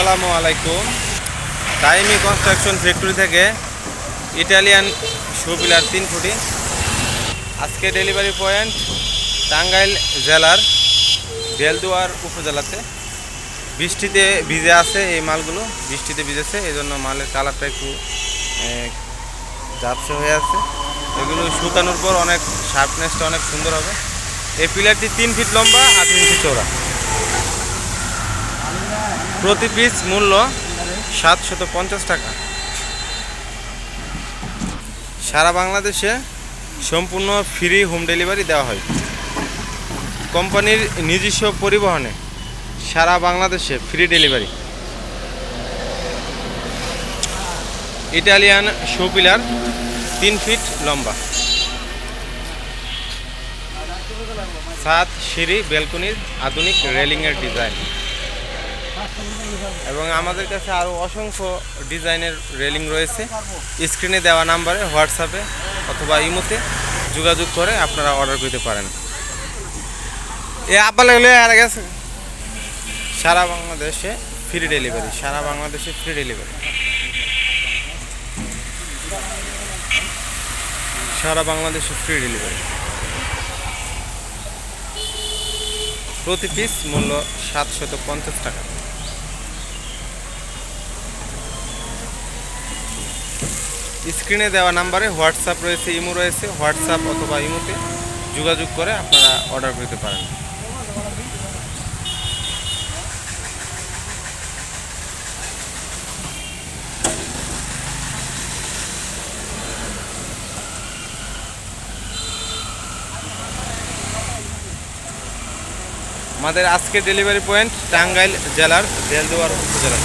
আসসালামু আলাইকুম। টাইমি কনস্ট্রাকশন ফ্যাক্টরি থেকে ইটালিয়ান শু পিলার তিন ফুটি। আজকে ডেলিভারি পয়েন্ট টাঙ্গাইল জেলার বেলদুয়ার উপজেলাতে। বৃষ্টিতে ভিজে আছে এই মালগুলো, বৃষ্টিতে ভিজেছে এই জন্য মালের কালারটা একটু ঝাপসা হয়ে আছে। এগুলো শুকানোর পর অনেক শার্পনেসটা অনেক সুন্দর হবে। এই পিলারটি তিন ফিট লম্বা আট ইঞ্চি চওড়া। প্রতি পিস মূল্য সাতশত পঞ্চাশ টাকা। সারা বাংলাদেশে সম্পূর্ণ ফ্রি হোম ডেলিভারি দেওয়া হয়। কোম্পানির নিজস্ব পরিবহনে সারা বাংলাদেশে free delivery Italian show pillar তিন ফিট লম্বা। সাত সিঁড়ি বেলকনির আধুনিক রেলিংয়ের ডিজাইন এবং আমাদের কাছে আরও অসংখ্য ডিজাইনের রেলিং রয়েছে। স্ক্রিনে দেওয়া নাম্বারে হোয়াটসঅ্যাপে অথবা ইমোতে যোগাযোগ করে আপনারা অর্ডার করতে পারেন। এ আপাল হলে আর গেছে। সারা বাংলাদেশে ফ্রি ডেলিভারি সারা বাংলাদেশে ফ্রি ডেলিভারি সারা বাংলাদেশে ফ্রি ডেলিভারি প্রতি পিস মূল্য সাতশত পঞ্চাশ টাকা। স্ক্রিনে দেওয়া নাম্বারে হোয়াটসঅ্যাপ রয়েছে, ইমো রয়েছে, হোয়াটসঅ্যাপ অথবা ইমোতে যোগাযোগ করে আপনারা অর্ডার করতে পারেন। আমাদের আজকের ডেলিভারি পয়েন্ট টাঙ্গাইল জেলার বেলদুয়ার উপজেলা